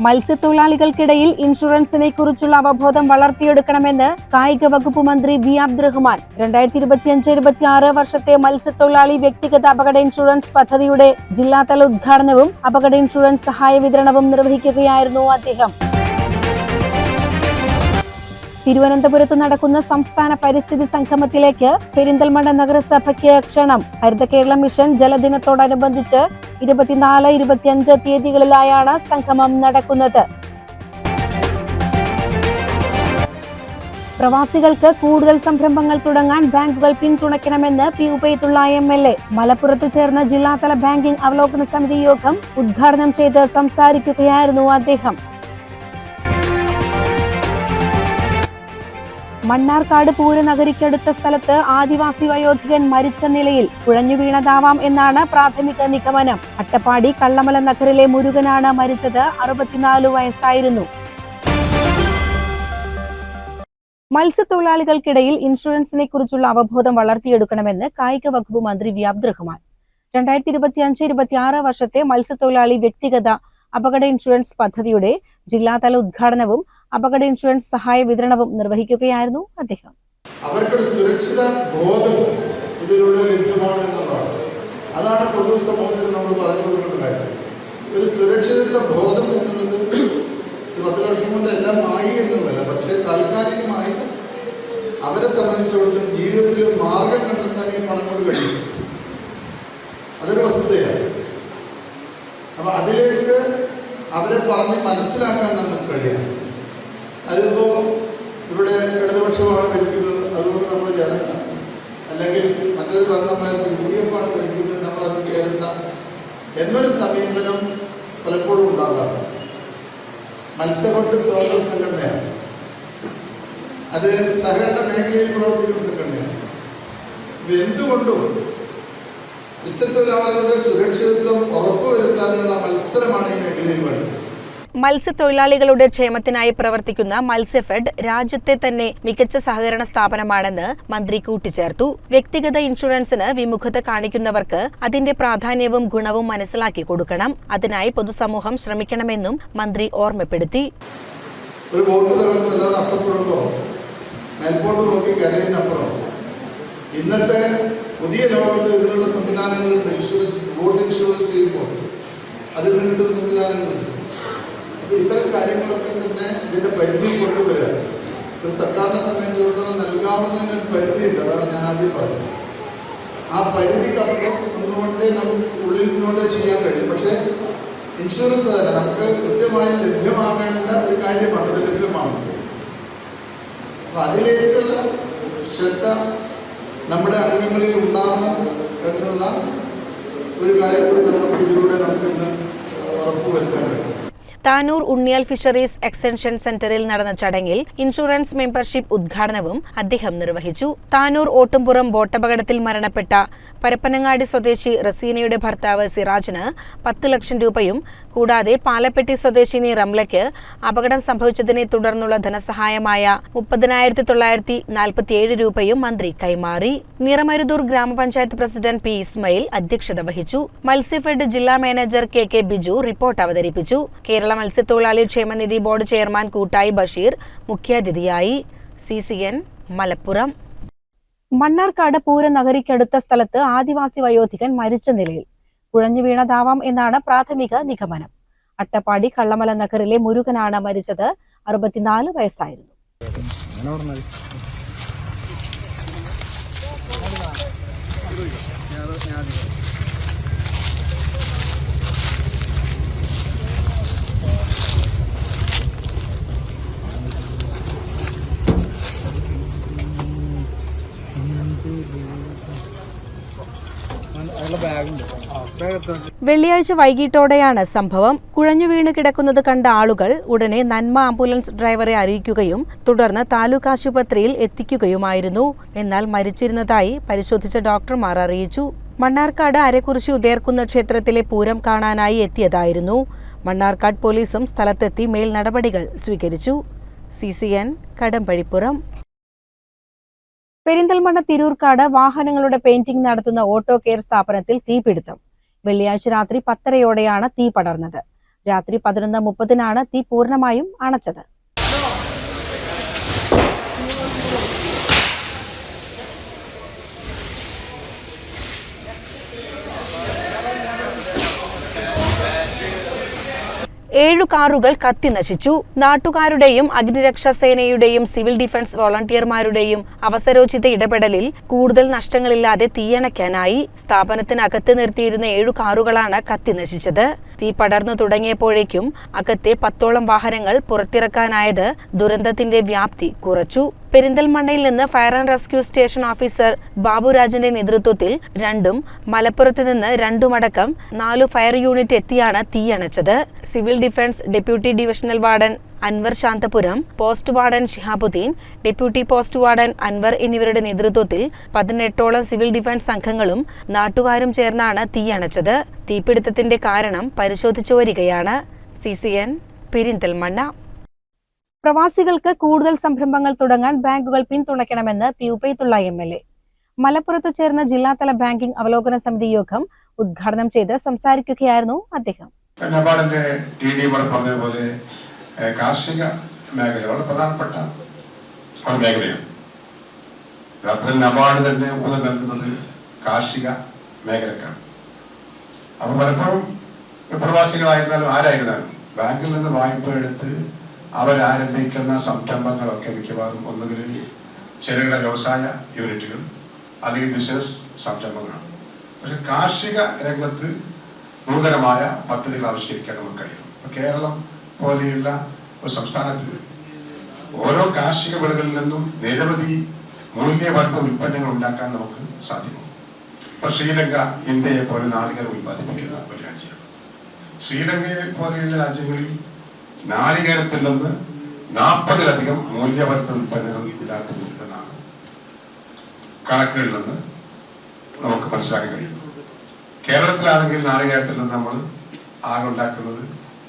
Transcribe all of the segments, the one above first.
മത്സ്യത്തൊഴിലാളികൾക്കിടയിൽ ഇൻഷുറൻസിനെ കുറിച്ചുള്ള അവബോധം വളർത്തിയെടുക്കണമെന്ന് കായിക വകുപ്പ് മന്ത്രി വി അബ്ദുറഹ്മാൻ. രണ്ടായിരത്തി ഇരുപത്തിയഞ്ച് ഇരുപത്തി ആറ് വർഷത്തെ മത്സ്യത്തൊഴിലാളി വ്യക്തിഗത അപകട ഇൻഷുറൻസ് പദ്ധതിയുടെ ജില്ലാതല ഉദ്ഘാടനവും അപകട ഇൻഷുറൻസ് സഹായ വിതരണവും നിർവഹിക്കുകയായിരുന്നു അദ്ദേഹം. തിരുവനന്തപുരത്ത് നടക്കുന്ന സംസ്ഥാന പരിസ്ഥിതി സംഗമത്തിലേക്ക് പെരിന്തൽമണ്ണ നഗരസഭയ്ക്ക് ക്ഷണം. ഹരിത കേരള മിഷൻ ജലദിനത്തോടനുബന്ധിച്ച് ഇരുപത്തിനാല് ഇരുപത്തിയഞ്ച് തീയതികളിലായാണ് സംഗമം നടക്കുന്നത്. പ്രവാസികൾക്ക് കൂടുതൽ സംരംഭങ്ങൾ തുടങ്ങാൻ ബാങ്കുകൾ പിന്തുണയ്ക്കണമെന്ന് P Ubaidullah M L A. മലപ്പുറത്ത് ചേർന്ന ജില്ലാതല ബാങ്കിംഗ് അവലോകന സമിതി യോഗം ഉദ്ഘാടനം ചെയ്ത് സംസാരിക്കുകയായിരുന്നു അദ്ദേഹം. മണ്ണാർക്കാട് പൂരനഗരിക്കടുത്ത സ്ഥലത്ത് ആദിവാസി വയോധികൻ മരിച്ച നിലയിൽ കുഴഞ്ഞു വീണതാവാം എന്നാണ് പ്രാഥമിക നിഗമനം. അട്ടപ്പാടി കള്ളമല നഗറിലെ മുരുകനാണ് മരിച്ചത്. അറുപത്തിനാല് വയസ്സായിരുന്നു. മത്സ്യത്തൊഴിലാളികൾക്കിടയിൽ ഇൻഷുറൻസിനെ കുറിച്ചുള്ള അവബോധം വളർത്തിയെടുക്കണമെന്ന് കായിക വകുപ്പ് മന്ത്രി വി അബ്ദുറഹ്മാൻ രണ്ടായിരത്തി ഇരുപത്തി അഞ്ച് ഇരുപത്തി ആറ് വർഷത്തെ മത്സ്യത്തൊഴിലാളി വ്യക്തിഗത അപകട ഇൻഷുറൻസ് പദ്ധതിയുടെ ജില്ലാതല ഉദ്ഘാടനവും അപകട ഇൻഷുറൻസ് സഹായ വിതരണവും നിർവഹിക്കുകയായിരുന്നു അദ്ദേഹം. അവർക്കൊരു സുരക്ഷിത ബോധം ഇതിലൂടെ ലഭ്യമാണ് എന്നുള്ളതാണ്. അതാണ് പൊതുസമൂഹത്തിന് നമ്മൾ പറഞ്ഞു കൊടുക്കേണ്ട കാര്യം. ഒരു സുരക്ഷിത ബോധം എന്നുള്ളത് പത്ത് ലക്ഷം കൊണ്ട് എല്ലാം ആയി എന്നുള്ളതല്ല പക്ഷേ താൽക്കാലികമായി അവരെ സംബന്ധിച്ചിടത്തോളം ജീവിതത്തിൽ മാർഗം കണ്ടെത്താൻ ഈ പണം കൊണ്ട് കഴിയും. അതൊരു വസ്തുതയാണ്. അപ്പൊ അതിലേക്ക് അവരെ പറഞ്ഞ് മനസ്സിലാക്കാൻ നമുക്ക് കഴിയാം അതിപ്പോ ഇവിടെ ഇടതുപക്ഷമാണ് ഭരിക്കുന്നത് അതുകൊണ്ട് നമ്മൾ ചേരണ്ട അല്ലെങ്കിൽ മറ്റൊരു ഭരണം നമ്മളെ യു ഡി എഫ് ആണ് ഭരിക്കുന്നത് നമ്മൾ അത് ചേരണ്ട. എന്നൊരു സമീപനം പലപ്പോഴും ഉണ്ടാകാം മത്സ്യബന്ധ സ്വാതന്ത്ര്യ സംഘടനയാണ്. അത് സഹകരണ മേഖലയിൽ പ്രവർത്തിക്കുന്ന സംഘടനയാണ്. എന്തുകൊണ്ടും മത്സ്യത്തൊഴിലാളികളുടെ സുരക്ഷിതത്വം ഉറപ്പുവരുത്താനുള്ള മത്സരമാണ് ഈ മേഖലയിൽ വേണ്ടത്. മത്സ്യത്തൊഴിലാളികളുടെ ക്ഷേമത്തിനായി പ്രവർത്തിക്കുന്ന മത്സ്യഫെഡ് രാജ്യത്തെ തന്നെ മികച്ച സഹകരണ സ്ഥാപനമാണെന്ന് മന്ത്രി കൂട്ടിച്ചേർത്തു. വ്യക്തിഗത ഇൻഷുറൻസിന് വിമുഖത കാണിക്കുന്നവർക്ക് അതിന്റെ പ്രാധാന്യവും ഗുണവും മനസ്സിലാക്കി കൊടുക്കണം. അതിനായി പൊതുസമൂഹം ശ്രമിക്കണമെന്നും മന്ത്രി ഓർമ്മപ്പെടുത്തി. ഒരു ബോട്ട് ഇന്നത്തെ പുതിയ ലോകത്ത് ഇതിനുള്ള സംവിധാനങ്ങളുണ്ട്. ഇൻഷുറൻസ് ബോട്ട് ഇൻഷുറൻസ് ചെയ്യുമ്പോൾ അതിൽ നിന്ന് കിട്ടുന്ന സംവിധാനങ്ങളുണ്ട്. ഇത്തരം കാര്യങ്ങളൊക്കെ തന്നെ ഇതിന്റെ പരിധിയിൽ കൊണ്ടുവരിക. ഒരു സർക്കാരിനെ സംബന്ധിച്ചിടത്തോളം നൽകാവുന്നതിന് ഒരു പരിധിയുണ്ട്. അതാണ് ഞാൻ ആദ്യം പറഞ്ഞത് ആ പരിധിക്കപ്പുറം ഒന്നുകൊണ്ടേ നമുക്ക് ഉള്ളിൽ നിന്നുകൊണ്ടേ ചെയ്യാൻ കഴിയും. പക്ഷേ ഇൻഷുറൻസ് തന്നെ നമുക്ക് കൃത്യമായി ലഭ്യമാകേണ്ട ഒരു കാര്യമാണ്. ഇത് ലഭ്യമാണ് അപ്പൊ അതിലേക്കുള്ള ശ്രദ്ധ നമ്മുടെ അംഗങ്ങളിൽ ഉണ്ടാവണം എന്നുള്ള ഒരു കാര്യം കൂടി നമുക്ക് ഇതിലൂടെ നമുക്ക് ഇന്ന് ഉറപ്പുവരുത്താൻ കഴിയും. താനൂർ ഉണ്ണിയാൽ ഫിഷറീസ് എക്സ്റ്റൻഷൻ സെന്ററിൽ നടന്ന ചടങ്ങിൽ ഇൻഷുറൻസ് മെമ്പർഷിപ്പ് ഉദ്ഘാടനവും അദ്ദേഹം നിർവഹിച്ചു. താനൂർ ഓട്ടുംപുറം ബോട്ടപകടത്തിൽ മരണപ്പെട്ട പരപ്പനങ്ങാടി സ്വദേശി റസീനയുടെ ഭർത്താവ് സിറാജിന് പത്ത് ലക്ഷം രൂപയും കൂടാതെ പാലപ്പെട്ടി സ്വദേശിനി റംലയ്ക്ക് അപകടം സംഭവിച്ചതിനെ തുടർന്നുള്ള ധനസഹായമായ മുപ്പതിനായിരത്തി തൊള്ളായിരത്തി നാൽപ്പത്തിയേഴ് രൂപയും മന്ത്രി കൈമാറി. നിറമരുതൂർ ഗ്രാമപഞ്ചായത്ത് പ്രസിഡന്റ് പി ഇസ്മയിൽ അധ്യക്ഷത വഹിച്ചു. മത്സ്യഫെഡ് ജില്ലാ manager K K Biju report അവതരിപ്പിച്ചു. കേരള മത്സ്യത്തൊഴിലാളി ക്ഷേമനിധി ബോർഡ് ചെയർമാൻ കൂട്ടായി ബഷീർ മുഖ്യാതിഥിയായി. C C N Malappuram. Mannarkkad പൂരനഗരിക്കടുത്ത സ്ഥലത്ത് ആദിവാസി വയോധികൻ മരിച്ച നിലയിൽ കുഴഞ്ഞു വീണതാവാം എന്നാണ് പ്രാഥമിക നിഗമനം. അട്ടപ്പാടി കള്ളമല നഗറിലെ മുരുകനാണ് മരിച്ചത്. അറുപത്തിനാല് വയസ്സായിരുന്നു. വെള്ളിയാഴ്ച വൈകിട്ടോടെയാണ് സംഭവം. കുഴഞ്ഞു വീണ് കിടക്കുന്നത് കണ്ട ആളുകൾ ഉടനെ നന്മ ആംബുലൻസ് ഡ്രൈവറെ അറിയിക്കുകയും തുടർന്ന് താലൂക്ക് ആശുപത്രിയിൽ എത്തിക്കുകയുമായിരുന്നു. എന്നാൽ മരിച്ചിരുന്നതായി പരിശോധിച്ച ഡോക്ടർമാർ അറിയിച്ചു. മണ്ണാർക്കാട് അരക്കുറിശി ഉദയർക്കുന്ന ക്ഷേത്രത്തിലെ പൂരം കാണാനായി എത്തിയതായിരുന്നു. മണ്ണാർക്കാട് പോലീസും സ്ഥലത്തെത്തി മേൽ നടപടികൾ സ്വീകരിച്ചു. C C N Kadampazhipuram. Perinthalmanna Thirurkad വാഹനങ്ങളുടെ പെയിന്റിംഗ് നടത്തുന്ന ഓട്ടോ കെയർ സ്ഥാപനത്തിൽ തീപിടുത്തം. വെള്ളിയാഴ്ച രാത്രി പത്തരയോടെയാണ് തീ പടർന്നത്. രാത്രി പതിനൊന്ന് മുപ്പതിനാണ് തീ പൂർണമായും അണച്ചത്. ഏഴു കാറുകൾ കത്തി നശിച്ചു. നാട്ടുകാരുടെയും അഗ്നിരക്ഷാ സേനയുടെയും സിവിൽ ഡിഫൻസ് വോളണ്ടിയർമാരുടെയും അവസരോചിത ഇടപെടലിൽ കൂടുതൽ നഷ്ടങ്ങളില്ലാതെ തീയണയ്ക്കാനായി സ്ഥാപനത്തിനകത്ത് നിർത്തിയിരുന്ന ഏഴു കാറുകളാണ് കത്തി നശിച്ചത്. തീ പടർന്നു തുടങ്ങിയപ്പോഴേക്കും അകത്തെ പത്തോളം വാഹനങ്ങൾ പുറത്തിറക്കാനായത് ദുരന്തത്തിന്റെ വ്യാപ്തി കുറച്ചു. പെരിന്തൽമണ്ണയിൽ നിന്ന് fire and rescue station officer ബാബുരാജിന്റെ നേതൃത്വത്തിൽ രണ്ടും മലപ്പുറത്ത് നിന്ന് രണ്ടുമടക്കം നാലു ഫയർ യൂണിറ്റ് എത്തിയാണ് തീയണച്ചത്. Civil defence deputy divisional warden Anvar Santhapuram post warden Shihabuddin deputy post warden Anvar എന്നിവരുടെ നേതൃത്വത്തിൽ പതിനെട്ടോളം സിവിൽ ഡിഫൻസ് സംഘങ്ങളും നാട്ടുകാരും ചേർന്നാണ് തീയണച്ചത്. തീപിടുത്തത്തിന്റെ കാരണം പരിശോധിച്ചു വരികയാണ്. C C N Perinthalmanna. പ്രവാസികൾക്ക് കൂടുതൽ സംരംഭങ്ങൾ തുടങ്ങാൻ ബാങ്കുകൾ പിന്തുണയ്ക്കണമെന്ന് P Ubaidulla M L A. മലപ്പുറത്ത് ചേർന്ന ജില്ലാതല ബാങ്കിംഗ് അവലോകന സമിതി യോഗം ഉദ്ഘാടനം ചെയ്ത് സംസാരിക്കുകയായിരുന്നു അദ്ദേഹം. നബാർഡിന്റെ ടി ഡി പറഞ്ഞതുപോലെ കാർഷിക മേഖല വളരെ പ്രധാനപ്പെട്ട ഒരു മേഖലയാണ്. യഥാർത്ഥത്തിൽ നബാർഡ് തന്നെ ഊന്നൽ നൽകുന്നത് കാർഷിക മേഖലക്കാണ്. അപ്പൊ പലപ്പോഴും പ്രവാസികളായിരുന്നാലും ആരായിരുന്നാലും ബാങ്കിൽ നിന്ന് വായ്പ എടുത്ത് അവരാരംഭിക്കുന്ന സംരംഭങ്ങളൊക്കെ മിക്കവാറും ഒന്നുകിൽ ചെറുകിട വ്യവസായ യൂണിറ്റുകൾ അല്ലെങ്കിൽ ബിസിനസ് സംരംഭങ്ങളാണ്. പക്ഷെ കാർഷിക രംഗത്ത് നൂതനമായ പദ്ധതികൾ ആവിഷ്കരിക്കാൻ നമുക്ക് കഴിയും ഇപ്പൊ കേരളം പോലെയുള്ള ഒരു സംസ്ഥാനത്ത് ഓരോ കാർഷിക വിളകളിൽ നിന്നും നിരവധി മൂല്യവർദ്ധ ഉൽപ്പന്നങ്ങൾ ഉണ്ടാക്കാൻ നമുക്ക് സാധ്യമാകും ഇപ്പൊ ശ്രീലങ്ക ഇന്ത്യയെ പോലെ നാളികേരം ഉൽപ്പാദിപ്പിക്കുന്ന ഒരു രാജ്യമാണ്. ശ്രീലങ്കയെ പോലെയുള്ള രാജ്യങ്ങളിൽ നാളികേരത്തിൽ നിന്ന് നാൽപ്പതിലധികം മൂല്യവർദ്ധ ഉൽപ്പന്നങ്ങൾ ഇതാക്കുന്നു എന്നാണ് കണക്കുകളിൽ നിന്ന് നമുക്ക് മനസ്സിലാക്കാൻ കഴിയുന്നത്. കേരളത്തിലാണെങ്കിൽ നാളികേരത്തിൽ നിന്ന് നമ്മൾ ആകെ ഉണ്ടാക്കുന്നത്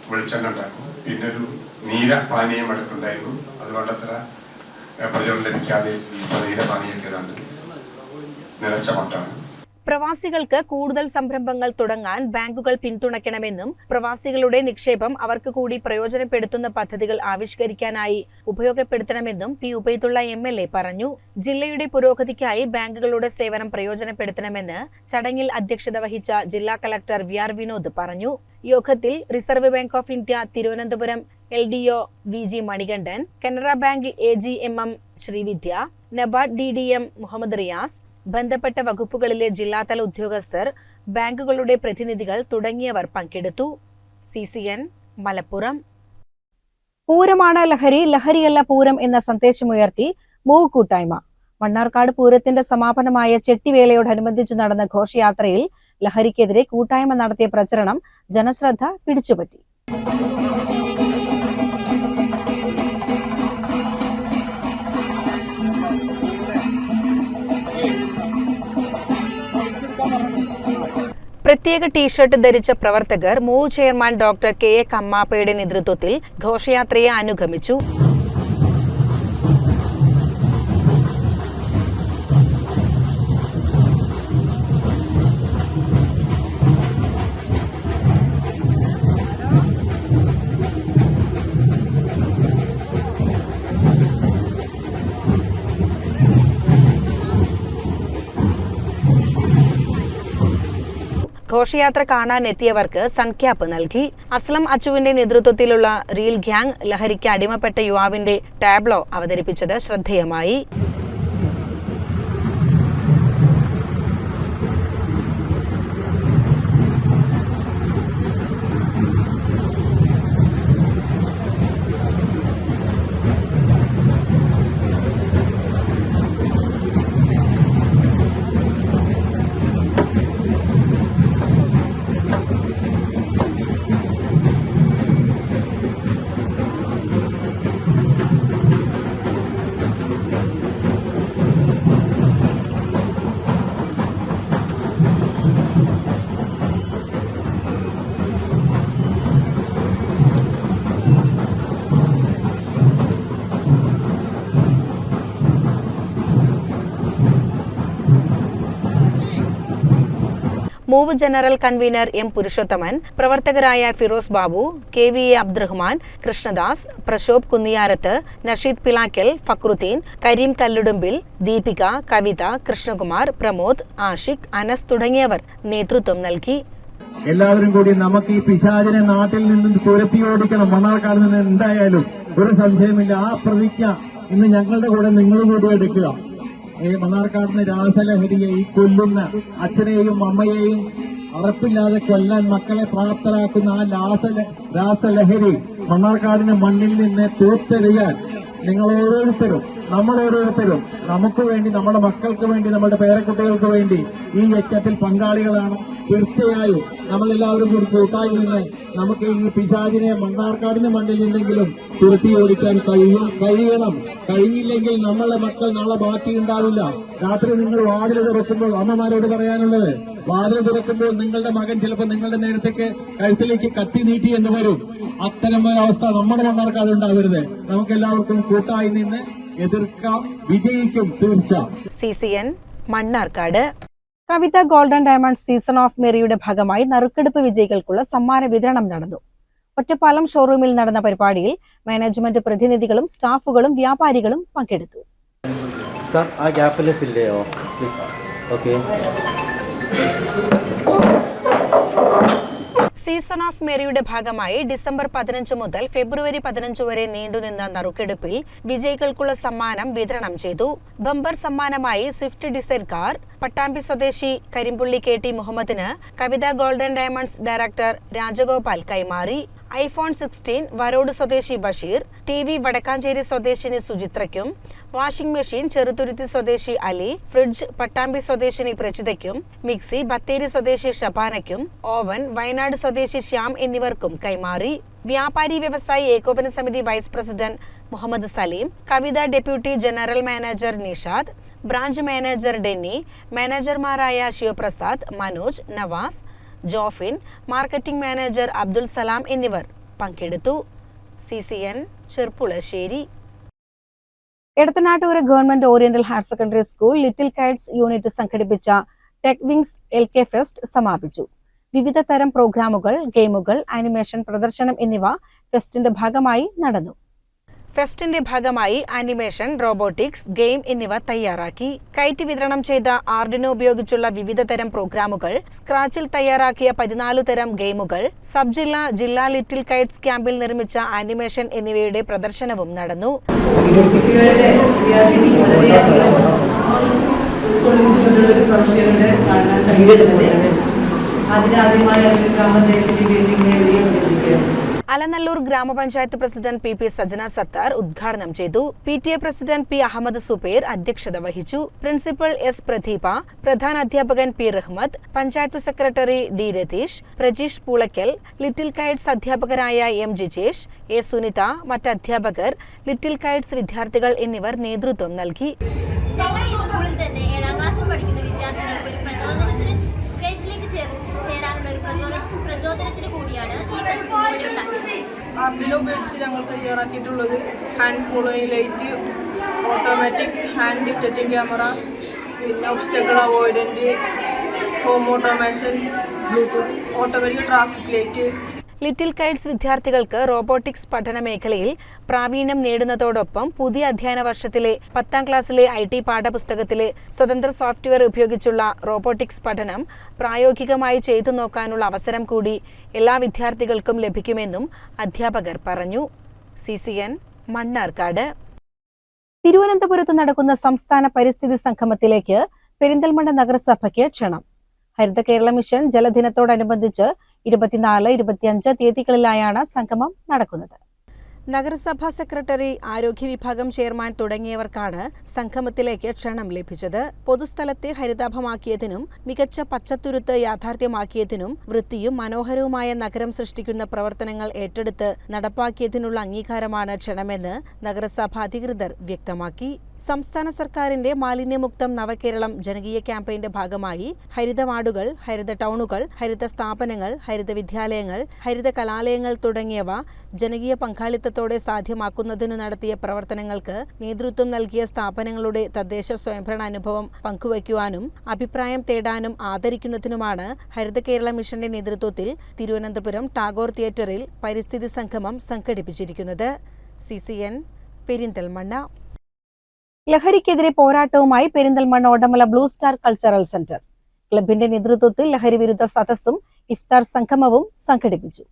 വെളിച്ചെണ്ണ ഉണ്ടാക്കും പിന്നെ ഒരു നീര പാനീയം എടുക്കുണ്ടായിരുന്നു അതുകൊണ്ട് അത്ര പ്രചോദനം ലഭിക്കാതെ നീരപാനീയൊക്കെ നീര പാനീയൊക്കെ ഏതാണ്ട് നിലച്ച മട്ടാണ് പ്രവാസികൾക്ക് കൂടുതൽ സംരംഭങ്ങൾ തുടങ്ങാൻ ബാങ്കുകൾ പിന്തുണയ്ക്കണമെന്നും പ്രവാസികളുടെ നിക്ഷേപം അവർക്ക് കൂടി പ്രയോജനപ്പെടുത്തുന്ന പദ്ധതികൾ ആവിഷ്കരിക്കാനായി ഉപയോഗപ്പെടുത്തണമെന്നും P Ubaidulla M L A പറഞ്ഞു. ജില്ലയുടെ പുരോഗതിക്കായി ബാങ്കുകളുടെ സേവനം പ്രയോജനപ്പെടുത്തണമെന്ന് ചടങ്ങിൽ അധ്യക്ഷത വഹിച്ച ജില്ലാ കളക്ടർ വി ആർ വിനോദ് പറഞ്ഞു. യോഗത്തിൽ reserve bank of India Thiruvananthapuram L D O V G Manikandan Canara bank A G M M Srividya NABARD D D M Muhammad Riyas ബന്ധപ്പെട്ട വകുപ്പുകളിലെ ജില്ലാതല ഉദ്യോഗസ്ഥർ ബാങ്കുകളുടെ പ്രതിനിധികൾ തുടങ്ങിയവർ പങ്കെടുത്തു. C C N Malappuram. പൂരമാണ് ലഹരി ലഹരിയല്ല പൂരം എന്ന സന്ദേശമുയർത്തി മൂവ് കൂട്ടായ്മ മണ്ണാർക്കാട് പൂരത്തിന്റെ സമാപനമായ ചെട്ടിവേലയോടനുബന്ധിച്ച് നടന്ന ഘോഷയാത്രയിൽ ലഹരിക്കെതിരെ കൂട്ടായ്മ നടത്തിയ പ്രചരണം ജനശ്രദ്ധ പിടിച്ചുപറ്റി. പ്രത്യേക ടീഷർട്ട് ധരിച്ച പ്രവർത്തകർ move chairman doctor K A കമ്മാപ്പയുടെ നേതൃത്വത്തിൽ ഘോഷയാത്രയെ അനുഗമിച്ചു. ഘോഷയാത്ര കാണാൻ എത്തിയവർക്ക് സൺക്യാപ്പ് നൽകി. അസ്ലം അച്ചുവിന്റെ നേതൃത്വത്തിലുള്ള റീൽ ഗ്യാങ് ലഹരിക്ക് അടിമപ്പെട്ട യുവാവിന്റെ ടാബ്ലോ അവതരിപ്പിച്ചത് ശ്രദ്ധേയമായി. Move general convener M Purushothaman പ്രവർത്തകരായ Firoz Babu K V A Abdurahman Krishnadas Prashobh Kunniyarath Nasheed Pilakkal Fakhruddin Kareem Kalludumbil Deepika Kavitha Krishnakumar Pramod Ashiq Anas തുടങ്ങിയവർ നേതൃത്വം നൽകി. എല്ലാവരും കൂടി നമുക്ക് ഈ പിശാചിനെ നാട്ടിൽ നിന്നും തുരത്തി ഓടിക്കണം. മണ്ണാർക്കാട് നിന്ന് എന്തായാലും ഒരു സംശയമില്ല. ആ പ്രതിജ്ഞ ഇന്ന് ഞങ്ങളുടെ കൂടെ നിങ്ങളും കൂടി എടുക്കുക. ഈ മണ്ണാർക്കാടിന് രാസലഹരിയെ ഈ കൊല്ലുന്ന അച്ഛനെയും അമ്മയെയും അറപ്പില്ലാതെ കൊല്ലാൻ മക്കളെ പ്രാപ്തരാക്കുന്ന ആ രാസ രാസലഹരി മണ്ണാർക്കാടിന് മണ്ണിൽ നിന്ന് തൂത്തെറിയാൻ നിങ്ങൾ ഓരോരുത്തരും നമ്മൾ ഓരോരുത്തരും നമുക്ക് വേണ്ടി നമ്മുടെ മക്കൾക്ക് വേണ്ടി നമ്മുടെ പേരക്കുട്ടികൾക്ക് വേണ്ടി ഈ യജ്ഞത്തിൽ പങ്കാളികളാണ്. തീർച്ചയായും നമ്മളെല്ലാവരും ഒരു കൂട്ടായി നിന്ന് നമുക്ക് ഈ പിശാചിനെ മണ്ണാർക്കാടിന്റെ മണ്ണിൽ നിന്നെങ്കിലും തുരുത്തി ഓടിക്കാൻ കഴിയും കഴിയണം. കഴിഞ്ഞില്ലെങ്കിൽ നമ്മളെ മക്കൾ നാളെ ബാക്കി ഉണ്ടാവില്ല. രാത്രി നിങ്ങൾ വാർഡിൽ തുറക്കുമ്പോൾ അമ്മമാരോട് പറയാനുള്ളത് വാതിൽ തുറക്കുമ്പോൾ നിങ്ങളുടെ മകൻ ചിലപ്പോൾ നിങ്ങളുടെ നേരത്തേക്ക് കഴുത്തിലേക്ക് കത്തി നീട്ടി എന്ന് വരും. അത്തരം ഒരു അവസ്ഥ നമ്മുടെ അത് ഉണ്ടാവരുത് നമുക്ക് എല്ലാവർക്കും കൂട്ടായി നിന്ന് എതിർക്കാം വിജയിക്കും തീർച്ച C C N Mannarkkad. Kavitha golden diamond season of മെറിയുടെ ഭാഗമായി നറുക്കെടുപ്പ് വിജയികൾക്കുള്ള സമ്മാന വിതരണം നടന്നു. ഒറ്റപ്പാലം ഷോറൂമിൽ നടന്ന പരിപാടിയിൽ മാനേജ്മെന്റ് പ്രതിനിധികളും സ്റ്റാഫുകളും വ്യാപാരികളും പങ്കെടുത്തു. സാർ ആ ഗ്യാപ്പിൽ ഫില്ല് ചെയ്യോ പ്ലീസ് ഓക്കെ സീസൺ ഓഫ് മേരിയുടെ ഭാഗമായി ഡിസംബർ പതിനഞ്ച് മുതൽ ഫെബ്രുവരി പതിനഞ്ച് വരെ നീണ്ടുനിന്ന നറുക്കെടുപ്പിൽ വിജയികൾക്കുള്ള സമ്മാനം വിതരണം ചെയ്തു. ബമ്പർ സമ്മാനമായി സ്വിഫ്റ്റ് ഡിസൈർ കാർ പട്ടാമ്പി സ്വദേശി കരിമ്പുള്ളി കെ ടി മുഹമ്മദിന് Kavitha golden diamonds director Rajagopal കൈമാറി. ഐഫോൺ സിക്സ്റ്റീൻ വരോട് സ്വദേശി ബഷീർ ടി വി വടക്കാഞ്ചേരി സ്വദേശിനി സുചിത്രയ്ക്കും വാഷിംഗ് മെഷീൻ ചെറുതുരുത്തി സ്വദേശി അലി ഫ്രിഡ്ജ് പട്ടാമ്പി സ്വദേശിനി പ്രജിതയ്ക്കും മിക്സി ബത്തേരി സ്വദേശി ഷബാനയ്ക്കും ഓവൻ വയനാട് സ്വദേശി ശ്യാം എന്നിവർക്കും കൈമാറി. വ്യാപാരി വ്യവസായി ഏകോപന സമിതി vice president Muhammad Saleem Kavitha deputy general manager Nishad branch manager Denny മാനേജർമാരായ Sivaprasad Manoj Navas Jofin marketing manager Abdul Salam എന്നിവർ പങ്കെടുത്തു. C C N Cherpulassery. Edathanattukara government oriental higher secondary school little kites unit സംഘടിപ്പിച്ച tech wings L K fest സമാപിച്ചു. വിവിധ തരം പ്രോഗ്രാമുകൾ ഗെയിമുകൾ animation പ്രദർശനം എന്നിവ ഫെസ്റ്റിന്റെ ഭാഗമായി നടന്നു. ഫെസ്റ്റിന്റെ ഭാഗമായി ആനിമേഷൻ റോബോട്ടിക്സ് ഗെയിം എന്നിവ തയ്യാറാക്കി. കൈറ്റ് വിതരണം ചെയ്ത ആർഡിനോ ഉപയോഗിച്ചുള്ള വിവിധ തരം പ്രോഗ്രാമുകൾ സ്ക്രാച്ചിൽ തയ്യാറാക്കിയ പതിനാലു തരം ഗെയിമുകൾ സബ് ജില്ലാ ജില്ലാ ലിറ്റിൽ കൈറ്റ്സ് ക്യാമ്പിൽ നിർമ്മിച്ച ആനിമേഷൻ എന്നിവയുടെ പ്രദർശനവും നടന്നു. അതിനാദ്യമായ Alanallur grama panchayat president P P Sajana Sathar ഉദ്ഘാടനം ചെയ്തു. P T A president P Ahammed Zubair അധ്യക്ഷത വഹിച്ചു. പ്രിൻസിപ്പൽ എസ് പ്രദീപ പ്രധാന അധ്യാപകൻ P Rahmath panchayat secretary D Ratheesh Prajeesh Poolakkal little kites അധ്യാപകരായ എം ജിജേഷ് എ സുനിത മറ്റ് അധ്യാപകർ ലിറ്റിൽ കൈഡ്സ് വിദ്യാർത്ഥികൾ എന്നിവർ നേതൃത്വം നൽകി. പഠിക്കുന്ന വിദ്യാർത്ഥികൾക്ക് ഒരു പ്രചോദനത്തിന് ചേരാനുള്ള ഒരു പ്രചോദന പ്രചോദനത്തിന് കൂടിയാണ് ഈ ഉപയോഗിച്ച് ഞങ്ങൾ തയ്യാറാക്കിയിട്ടുള്ളത് hand following light automatic hand detecting camera പിന്നെ obstacle avoidant home automation bluetooth automatic traffic light little kites വിദ്യാർത്ഥികൾക്ക് റോബോട്ടിക്സ് പഠന മേഖലയിൽ പ്രാവീണ്യം നേടുന്നതോടൊപ്പം പുതിയ അധ്യയന വർഷത്തിലെ പത്താം ക്ലാസ്സിലെ ഐ ടി പാഠപുസ്തകത്തിലെ സ്വതന്ത്ര സോഫ്റ്റ്വെയർ ഉപയോഗിച്ചുള്ള റോബോട്ടിക്സ് പഠനം പ്രായോഗികമായി ചെയ്തു നോക്കാനുള്ള അവസരം കൂടി എല്ലാ വിദ്യാർത്ഥികൾക്കും ലഭിക്കുമെന്നും അധ്യാപകർ പറഞ്ഞു. C C N Mannarkkad. തിരുവനന്തപുരത്ത് നടക്കുന്ന സംസ്ഥാന പരിസ്ഥിതി സംഗമത്തിലേക്ക് പെരിന്തൽമണ്ണ നഗരസഭയ്ക്ക് ക്ഷണം. ഹരിത കേരള മിഷൻ ജലദിനത്തോടനുബന്ധിച്ച് ഇരുപത്തിനാല് ഇരുപത്തിയഞ്ച് തീയതികളിലായാണ് സംഗമം നടക്കുന്നത്. നഗരസഭാ സെക്രട്ടറി ആരോഗ്യ വിഭാഗം ചെയർമാൻ തുടങ്ങിയവർക്കാണ് സംഗമത്തിലേക്ക് ക്ഷണം ലഭിച്ചത്. പൊതുസ്ഥലത്തെ ഹരിതാഭമാക്കിയതിനും മികച്ച പച്ചത്തുരുത്ത് യാഥാർത്ഥ്യമാക്കിയതിനും വൃത്തിയും മനോഹരവുമായ നഗരം സൃഷ്ടിക്കുന്ന പ്രവർത്തനങ്ങൾ ഏറ്റെടുത്ത് നടപ്പാക്കിയതിനുള്ള അംഗീകാരമാണ് ക്ഷണമെന്ന് നഗരസഭാ അധികൃതർ വ്യക്തമാക്കി. സംസ്ഥാന സർക്കാരിന്റെ മാലിന്യമുക്തം നവകേരളം ജനകീയ ക്യാമ്പയിന്റെ ഭാഗമായി ഹരിത വാർഡുകൾ ഹരിത ടൗണുകൾ ഹരിത സ്ഥാപനങ്ങൾ ഹരിത വിദ്യാലയങ്ങൾ ഹരിത കലാലയങ്ങൾ തുടങ്ങിയവ ജനകീയ പങ്കാളിത്തത്തോടെ സാധ്യമാക്കുന്നതിനു നടത്തിയ പ്രവർത്തനങ്ങൾക്ക് നേതൃത്വം നൽകിയ സ്ഥാപനങ്ങളുടെ തദ്ദേശ സ്വയംഭരണ അനുഭവം പങ്കുവയ്ക്കുവാനും അഭിപ്രായം തേടാനും ആദരിക്കുന്നതിനുമാണ് ഹരിത കേരള മിഷന്റെ നേതൃത്വത്തിൽ തിരുവനന്തപുരം ടാഗോർ തിയേറ്ററിൽ പരിസ്ഥിതി സംഗമം സംഘടിപ്പിച്ചിരിക്കുന്നത്. C C N Perinthalmanna. ലഹരിക്കെതിരെ പോരാട്ടവുമായി Perinthalmanna Odamala blue star cultural centre. ക്ലബിന്റെ നേതൃത്വത്തിൽ ലഹരി വിരുദ്ധ സദസ്സും ഇഫ്താർ സംഗമവും സംഘടിപ്പിച്ചു.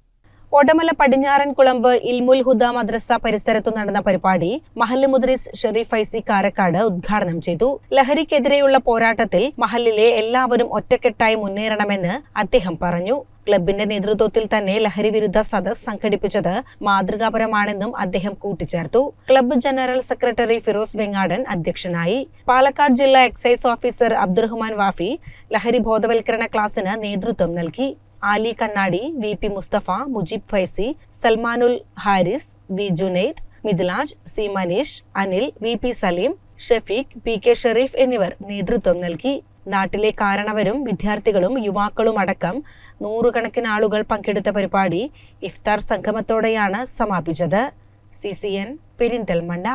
ഓടമല പടിഞ്ഞാറൻ കുളമ്പ് ഇൽമുൽ ഹുദ മദ്രസ പരിസരത്തു നടന്ന പരിപാടി മഹല്ല് മുദ്രിസ് ഷെറീഫ് ഫൈസി കാരക്കാട് ഉദ്ഘാടനം ചെയ്തു. ലഹരിക്കെതിരെയുള്ള പോരാട്ടത്തിൽ മഹല്ലിലെ എല്ലാവരും ഒറ്റക്കെട്ടായി മുന്നേറണമെന്ന് അദ്ദേഹം പറഞ്ഞു. ക്ലബിന്റെ നേതൃത്വത്തിൽ തന്നെ ലഹരി വിരുദ്ധ സദസ് സംഘടിപ്പിച്ചത് മാതൃകാപരമാണെന്നും അദ്ദേഹം കൂട്ടിച്ചേർത്തു. Club general secretary Firoz Vengadan അധ്യക്ഷനായി. പാലക്കാട് ജില്ലാ എക്സൈസ് ഓഫീസർ അബ്ദുറഹ്മാൻ വാഫി ലഹരി ബോധവൽക്കരണ ക്ലാസിന് നേതൃത്വം നൽകി. Ali Kannadi V P Musthafa Mujeeb Faizi Salmanul Haris V Junaid Mithilaj C Maneesh Anil V P Saleem Shafeeq P K Shereef എന്നിവർ നേതൃത്വം നൽകി. നാട്ടിലെ കാരണവരും വിദ്യാർത്ഥികളും യുവാക്കളും അടക്കം നൂറുകണക്കിന് ആളുകൾ പങ്കെടുത്ത പരിപാടി ഇഫ്താർ സംഗമത്തോടെയാണ് സമാപിച്ചത്. C C N Perinthalmanna.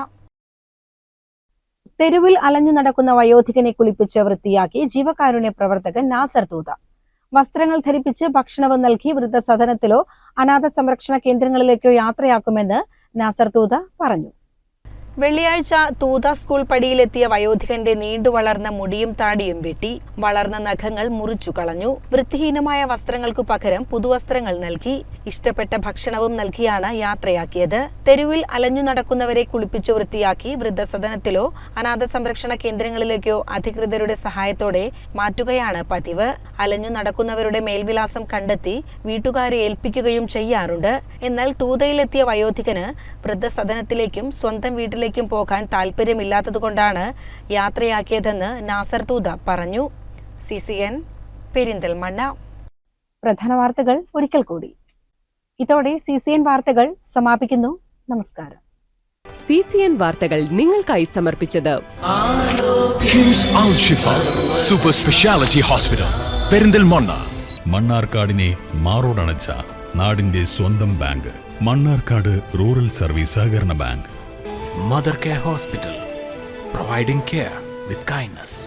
തെരുവിൽ അലഞ്ഞു നടക്കുന്ന വയോധികനെ കുളിപ്പിച്ച് വൃത്തിയാക്കി ജീവകാരുണ്യ പ്രവർത്തകൻ നാസർ തൂത. വസ്ത്രങ്ങൾ ധരിപ്പിച്ച് ഭക്ഷണവും നൽകി വൃദ്ധസദനത്തിലോ അനാഥ സംരക്ഷണ കേന്ദ്രങ്ങളിലേക്കോ യാത്രയാക്കുമെന്ന് നാസർ തൂത പറഞ്ഞു. വെള്ളിയാഴ്ച തൂത സ്കൂൾ പടിയിലെത്തിയ വയോധികന്റെ നീണ്ടു വളർന്ന മുടിയും താടിയും വെട്ടി വളർന്ന നഖങ്ങൾ മുറിച്ചു കളഞ്ഞു. വൃത്തിഹീനമായ വസ്ത്രങ്ങൾക്കു പകരം പുതുവസ്ത്രങ്ങൾ നൽകി. ഇഷ്ടപ്പെട്ട ഭക്ഷണവും നൽകിയാണ് യാത്രയാക്കിയത്. തെരുവിൽ അലഞ്ഞു നടക്കുന്നവരെ കുളിപ്പിച്ചു വൃത്തിയാക്കി വൃദ്ധസദനത്തിലോ അനാഥ സംരക്ഷണ കേന്ദ്രങ്ങളിലേക്കോ അധികൃതരുടെ സഹായത്തോടെ മാറ്റുകയാണ് പതിവ്. അലഞ്ഞു നടക്കുന്നവരുടെ മേൽവിലാസം കണ്ടെത്തി വീട്ടുകാരെ ഏൽപ്പിക്കുകയും ചെയ്യാറുണ്ട്. എന്നാൽ തൂതയിലെത്തിയ വയോധികന് വൃദ്ധസദനത്തിലേക്കും സ്വന്തം വീട്ടിലേക്കും പോകാൻ താല്പര്യമില്ലാത്തതുകൊണ്ടാണ് യാത്രയാക്കിയതെന്ന് നാസർ തൂത പറഞ്ഞു. സി സി എൻ പെരിന്തൽമണ്ണ പ്രധാന വാർത്തകൾ ഒരിക്കൽ കൂടി. ഇതോടെ സി സി എൻ വാർത്തകൾ സമാപിക്കുന്നു. നമസ്കാരം. സി സി എൻ വാർത്തകൾ നിങ്ങൾക്കായി സമർപ്പിച്ചത് സൂപ്പർ സ്പെഷ്യാലിറ്റി ഹോസ്പിറ്റൽ പെരിന്തൽമണ്ണ മണ്ണാർക്കാടിനെ മാറോടണച്ച നാടിന്റെ സ്വന്തം ബാങ്ക് മണ്ണാർക്കാട് റൂറൽ സർവീസ് സഹകരണ bank. Mother care hospital providing care with kindness